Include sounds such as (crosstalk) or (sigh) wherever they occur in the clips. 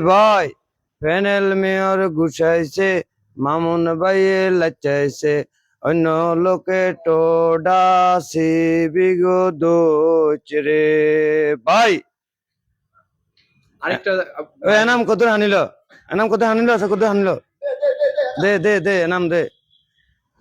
ভাই panel mayor গুছাইছে Mamun ভাইয়ে লাচাইছে। অন্য লোকে টোডাসি বিগো দোচ রে ভাই। আরেকটা এনাম কত আনিল? এনাম কত আনিল? আছে কত আনিল? দে দে দে এনাম দে।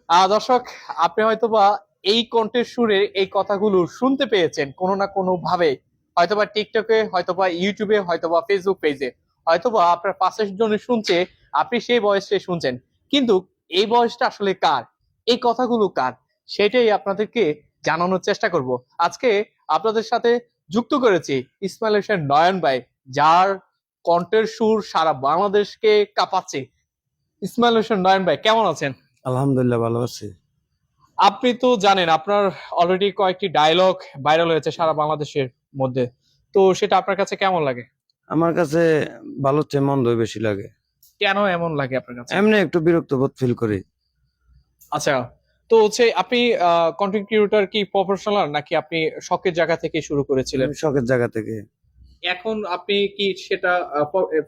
আহ, দর্শক আপনি হয়তোবা এই কণ্ঠের সুরে এই কথাগুলো শুনতে পেয়েছেন কোনো না কোনো ভাবে হয়তোবা টিকটকে হয়তোবা ইউটিউবে হয়তোবা ফেসবুক পেজে হয়তোবা আপনার পাশের জন্য শুনছে আপনি সেই বয়সে শুনছেন। কিন্তু এই বয়সটা আসলে কার? এই কথাগুলো কার? সেটাই আপনাদেরকে জানানোর চেষ্টা করব। আজকে আপনাদের সাথে যুক্ত করেছি ইসমাইল হোসেন নয়ন ভাই যার কণ্ঠের সুর সারা বাংলাদেশকে কাঁপাচ্ছে। ইসমাইল হোসেন নয়ন ভাই কেমন আছেন? আলহামদুলিল্লাহ ভালো আছি। আপনি তো জানেন আপনার অলরেডি কয়েকটি ডায়লগ ভাইরাল হয়েছে সারা বাংলাদেশের মধ্যে। তো সেটা আপনার কাছে কেমন লাগে? আমার কাছে ভালো চেয়ে মন্দই বেশি লাগে। কেন এমন লাগে আপনার কাছে? এমনি একটু বিরক্ত বোধ ফিল করি। আচ্ছা তো হচ্ছে আপনি কন্টেন্ট ক্রিয়েটর কি প্রফেশনাল নাকি আপনি শখের জায়গা থেকে শুরু করেছিলেন? আমি শখের জায়গা থেকে। এখন আপনি কি সেটা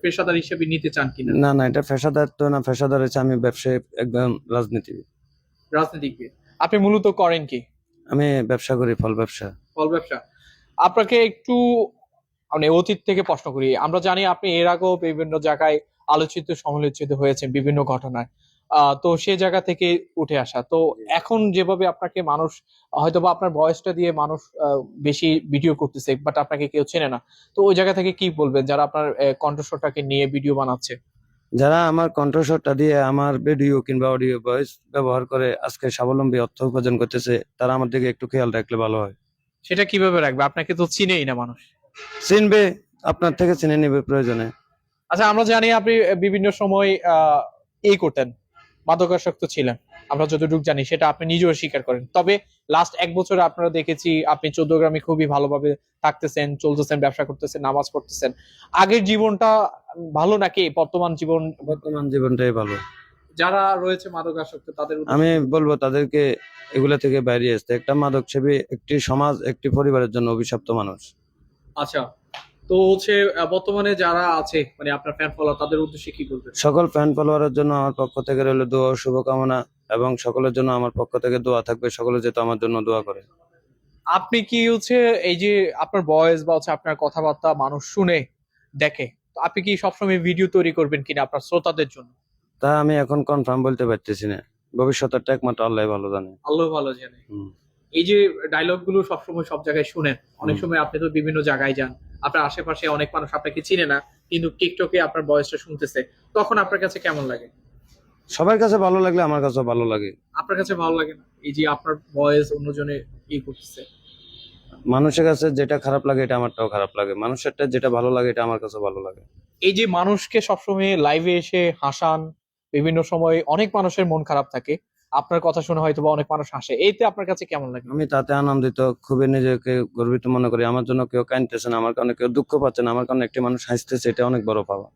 পেশাদার হিসেবে নিতে চান কিনা? না না এটা পেশাদার তো না পেশাদার হচ্ছে আমি ব্যবসায়ী একদম রাজনীতিবিদ। রাজনীতিক আপনি মূলত করেন কি? আমি ব্যবসা করি ফল ব্যবসা। ফল ব্যবসা। আপনাকে একটু মানে অতীত থেকে প্রশ্ন করি। আমরা জানি আপনি এর আগেও বিভিন্ন জায়গায় আলোচিত সমালোচিত হয়েছেন বিভিন্ন ঘটনায়। তো সে জায়গা থেকে উঠে আসা। তো এখন যেভাবে আপনাকে মানুষ হয়তো বা আপনার বয়সটা দিয়ে মানুষ বেশি ভিডিও করতেছে বাট আপনাকে কেউ চেনে না। তো ওই জায়গা থেকে কি বলবেন? যারা আপনার কণ্ঠস্বরটাকে নিয়ে ভিডিও বানাচ্ছে। যারা আমার কণ্ঠস্বরটা দিয়ে আমার ভিডিও কিংবা অডিও ভয়েস ব্যবহার করে আজকে স্বাবলম্বী অর্থ উপার্জন করতেছে তারা আমার দিকে একটু খেয়াল রাখলে ভালো হয়। সেটা কীভাবে রাখবে? আপনাকে তো চিনেই না মানুষ। চিনবে আপনার থেকে চিনে নেবে প্রয়োজনে। আচ্ছা আমরা জানি আপনি বিভিন্ন সময় আহ, এই করতেন। মাদকাসক্ত ছিলেন। আমরা যতটুকু জানি সেটা আপনি নিজেও স্বীকার করেন। তবে লাস্ট এক বছরে আপনারা দেখেছি আপনি চোদ্দ গ্রামে খুবই ভালোভাবে থাকতেছেন চলতেছেন ব্যবসা করতেছেন নামাজ পড়তেছেন। আগের জীবনটা ভালো নাকি? বর্তমান জীবন? বর্তমান জীবনটাই ভালো। যারা রয়েছে মাদকাসক্ত তাদের আমি বলব তাদেরকে এগুলা থেকে বাইরে আসতে। একটা মাদক সেবী একটি সমাজ একটি পরিবারের জন্য অভিশপ্ত মানুষ। আচ্ছা তো হচ্ছে বর্তমানে যারা আছে মানে আপনার ফ্যান ফলোয়ার তাদের উদ্দেশ্যে কি বলবেন? সকল ফ্যান ফলোয়ারের জন্য আমার পক্ষ থেকে রইল দোয়া ও শুভকামনা এবং সকলের জন্য আমার পক্ষ থেকে দোয়া থাকবে। সকলে যেহেতু আমার জন্য দোয়া করে। আপনি কি হচ্ছে এই যে আপনার ভয়েস বা হচ্ছে আপনার কথাবার্তা মানুষ শুনে দেখে তো আপনি কি সবসময় ভিডিও তৈরি করবেন কিনা আপনার শ্রোতাদের জন্য? তা আমি এখন কনফার্ম বলতে পারতেছি না। ভবিষ্যতেরটা একমাত্র আল্লাহ ভালো জানে। আল্লাহ ভালো জানে। হুম। এই যে ডায়লগগুলো সবসময় সব জায়গায় শুনেন অনেক সময় আপনি তো বিভিন্ন জায়গায় যান আপনার আশেপাশে অনেক মানুষ আপনাকে চিনে না কিন্তু টিকটকে আপনার বয়সটা শুনতেছে তখন আপনার কাছে কেমন লাগে? সবার কাছে ভালো লাগলে আমার কাছে ভালো লাগে। আপনার কাছে ভালো লাগে না? এই যে আপনার বয়স অন্যজনে ই করতেছে। মানুষের কাছে যেটা খারাপ লাগে এটা আমারটাও খারাপ লাগে। মানুষেরটা যেটা ভালো লাগে এটা আমার কাছে ভালো লাগে। এই যে মানুষকে সবসময় লাইভে এসে হাসান বিভিন্ন সময় অনেক মানুষের মন খারাপ থাকে আপনার কথা শুনে হয়তো বা অনেক মানুষ হাসে। এইতে আপনার কাছে কেমন লাগে? আমি তাতে আনন্দিত খুবই নিজেকে গর্বিত মনে করি। আমার জন্য কেউ কাঁদতেছে না আমার কারণে কেউ দুঃখ পাচ্ছে না আমার কারণে একটি মানুষ হাসতেছে এটা অনেক বড় পাওয়া।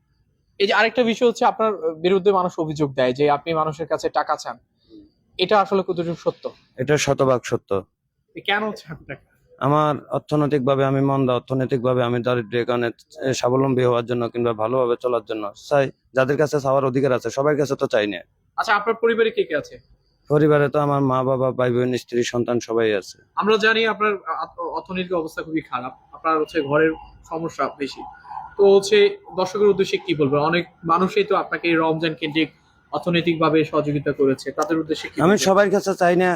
এই যে আরেকটা বিষয় হচ্ছে আপনার বিরুদ্ধে মানুষ অভিযোগ দেয় যে আপনি মানুষের কাছে টাকা চান। এটা আসলে কতটুকু সত্য? এটা শতভাগ সত্য। কেন চান টাকা? আমার অর্থনৈতিক ভাবে আমি মন্দা অর্থনৈতিক ভাবে আমি দারিদ্র কারণে স্বাবলম্বী হওয়ার জন্য কিংবা ভালোভাবে চলার জন্য চাই। যাদের কাছে চাওয়ার অধিকার আছে সবার কাছে তো চাই না। আচ্ছা আপনার পরিবারে কে কে আছে? পরিবারে তো আমার মা বাবা ভাই বোন স্ত্রী সন্তান সবাই আছে। আমরা জানি আপনার অর্থনৈতিক অবস্থা খুবই খারাপ। আপনার হচ্ছে ঘরের সমস্যা বেশি। তো হচ্ছে দর্শকের উদ্দেশ্যে কি বলবেন অনেক মানুষই তো আপনাকে রমজান কেন্দ্রিক অর্থনৈতিক ভাবে সহযোগিতা করেছে। তাদের উদ্দেশ্যে আমি সবার কাছে চাই না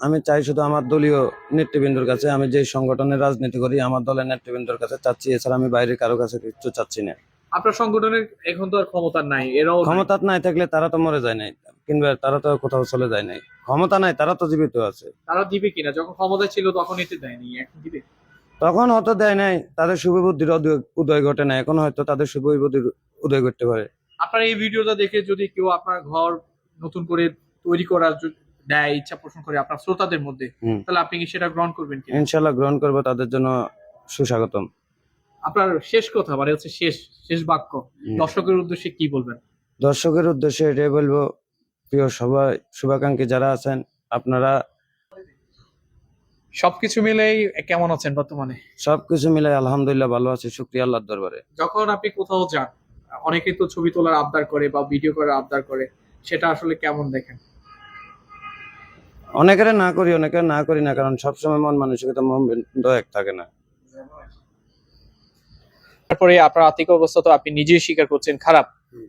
আমি চাই শুধু আমার দলীয় নেতৃবৃন্দর কাছে। আমি যে সংগঠনের রাজনীতি করি আমার দলের নেতৃবৃন্দর কাছে চাচ্ছি। এছাড়া আমি বাইরে কারও কাছে কিছু চাচ্ছি না। আপনার সংগঠনের এখন তো আর ক্ষমতা নাই এরাও। ক্ষমতা নাই থাকলে তারা তো মরে যায় নাই কিংবা তারা তো কোথাও চলে যায় নাই। ক্ষমতা নাই তারা তো জীবিত আছে। তারা দিবে কিনা? যখন ক্ষমতা ছিল তখন এতে দেয়নি এখন দিবে? তখন হয়তো দেয় নাই তাদের শুভ বুদ্ধির উদয়- ঘটে না এখন হয়তো তাদের শুভ বুদ্ধির উদয় করতে পারে। আপনার এই ভিডিওটা দেখে যদি কেউ আপনার ঘর নতুন করে তৈরি করার দেয় ইচ্ছা পোষণ করে আপনার শ্রোতাদের মধ্যে তাহলে আপনি কি সেটা গ্রহণ করবেন ইনশাল্লাহ গ্রহণ করব তাদের জন্য সুস্বাগতম। আপনার শেষ কথা মানে হচ্ছে শেষ শেষ বাক্য। দর্শকের উদ্দেশ্যে কি বলবেন? দর্শকের উদ্দেশ্যে এটাই বলব প্রিয় সবাই শুভাকাঙ্ক্ষী যারা আছেন আপনারা সবকিছু মিলেই কেমন আছেন বর্তমানে? সবকিছু মিলে আলহামদুলিল্লাহ ভালো আছি শুক্রিয়া আল্লাহর দরবারে। যখন আপনি কোথাও যান অনেকে তো ছবি তোলার আবদার করে বা ভিডিও করার আবদার করে সেটা আসলে কেমন দেখেন? অনেকের না করি অনেকের না করি না কারণ সবসময় মন মানসিকতা মন এক থাকে না। তারপরে আপনার আর্থিক অবস্থা তো আপনি নিজেই স্বীকার করছেন খারাপ।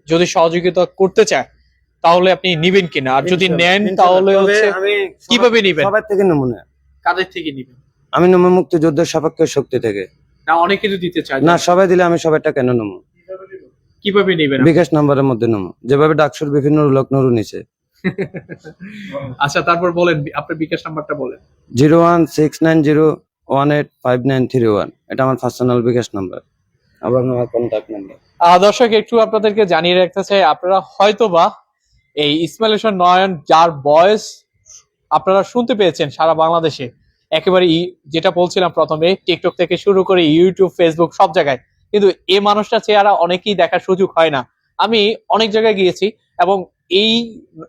যদি সহযোগিতা করতে চায় তাহলে আপনি নিবেন কিনা? আর যদি নেন তাহলে হচ্ছে কীভাবে নিবেন? সবার থেকে নমুনা কাদের থেকে নিবেন? আমি নমু মুক্তিযুদ্ধের সপক্ষের শক্তি থেকে। না অনেকে তো দিতে চায় না। সবাই দিলে আমি সবাইটা কেন নমু কীভাবে নিবেন? বিকাশ নাম্বারের মধ্যে নমু যেভাবে ডাকসুর বিভিন্ন লোক নরু নিছে। (laughs) আচ্ছা তারপর বলেন আপনার বিকাশ নাম্বারটা বলেন। Zero one six nine zero one eight five nine three one. এটা আমার পার্সোনাল বিকাশ নাম্বার। আবার আমার কন্ট্যাক্ট নাম্বার দর্শক, একটু আপনাদেরকে জানিয়ে রাখতে চাই, আপনারা হয়তোবা এই ইসমাইলেশন নয়ন, যার বয়স আপনারা শুনতে পেয়েছেন সারা বাংলাদেশে, একেবারে যেটা বলছিলাম প্রথমে টিকটক থেকে শুরু করে ইউটিউব ফেসবুক সব জায়গায়। কিন্তু এই মানুষটা চেহারা অনেকেই দেখার সুযোগ হয় না। আমি অনেক জায়গায় গিয়েছি এবং এই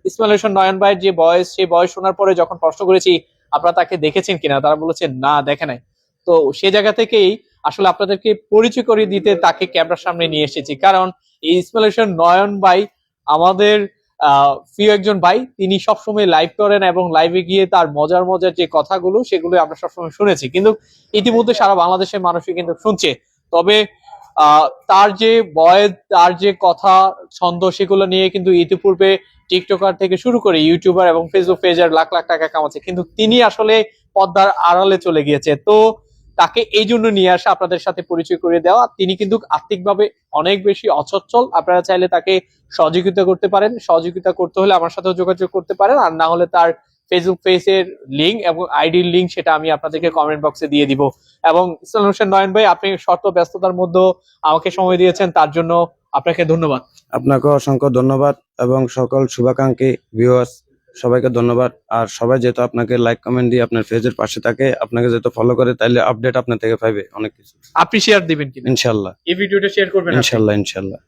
ইসমাইলেশন নয়ন ভাইয়ের যে বয়স সেই বয়স শোনার পরে যখন প্রশ্ন করেছি, আপনারা তাকে দেখেছেন কিনা, তারা বলেছেন না, দেখে নাই। তো সে জায়গা থেকেই আসলে আপনাদেরকে পরিচয় করিয়ে দিতে তাকে ক্যামেরার সামনে নিয়ে এসেছি। কারণ এই ইসমাইলেশন নয়ন ভাই আমাদের প্রিয় একজন ভাই। তিনি সবসময় লাইভ করেন এবং লাইভে গিয়ে তার মজার মজার যে কথাগুলো, সেগুলো আমরা সবসময় শুনেছি। কিন্তু ইতিমধ্যে সারা বাংলাদেশের মানুষই কিন্তু শুনছে। তবে তার যে বয়েস তার যে কথা, ছন্দ, সেগুলো নিয়ে কিন্তু ইতিপূর্বে টিকটকার থেকে শুরু করে ইউটিউবার এবং ফেসবুক পেজার লাখ লাখ টাকা কামাচ্ছে। কিন্তু তিনি আসলে পদ্মার আড়ালে চলে গিয়েছে। তো তাকে এই জন্য নিয়ে আসা, আপনাদের সাথে পরিচয় করে দেওয়া। তিনি কিন্তু আর্থিকভাবে অনেক বেশি অচচ্ছল আপনারা চাইলে তাকে সহযোগিতা করতে পারেন। সহযোগিতা করতে হলে আমার সাথেও যোগাযোগ করতে পারেন। আর না হলে তার ফেসবুক পেজের লিঙ্ক এবং আইডির লিঙ্ক সেটা আমি আপনাদেরকে কমেন্ট বক্সে দিয়ে দিব। এবং ইসলাম হোসেন নয়ন ভাই, আপনি শর্ত ব্যস্ততার মধ্যে আমাকে সময় দিয়েছেন, তার জন্য আপনাকে ধন্যবাদ। আপনাকে অসংখ্য ধন্যবাদ এবং সকল শুভাকাঙ্ক্ষী ভিউয়ার্স সবাইকে ধন্যবাদ। আর সবাই যেহেতু আপনাকে লাইক কমেন্ট দিয়ে আপনার পেজের পাশে থাকে আপনাকে যেহেতু ফলো করে তাইলে আপডেট আপনার থেকে পাইবে অনেক কিছু। আপনি শেয়ার দিবেন ইনশাল্লাহ। এই ভিডিওটা শেয়ার করবেন? ইনশাল্লাহ ইনশাল্লাহ।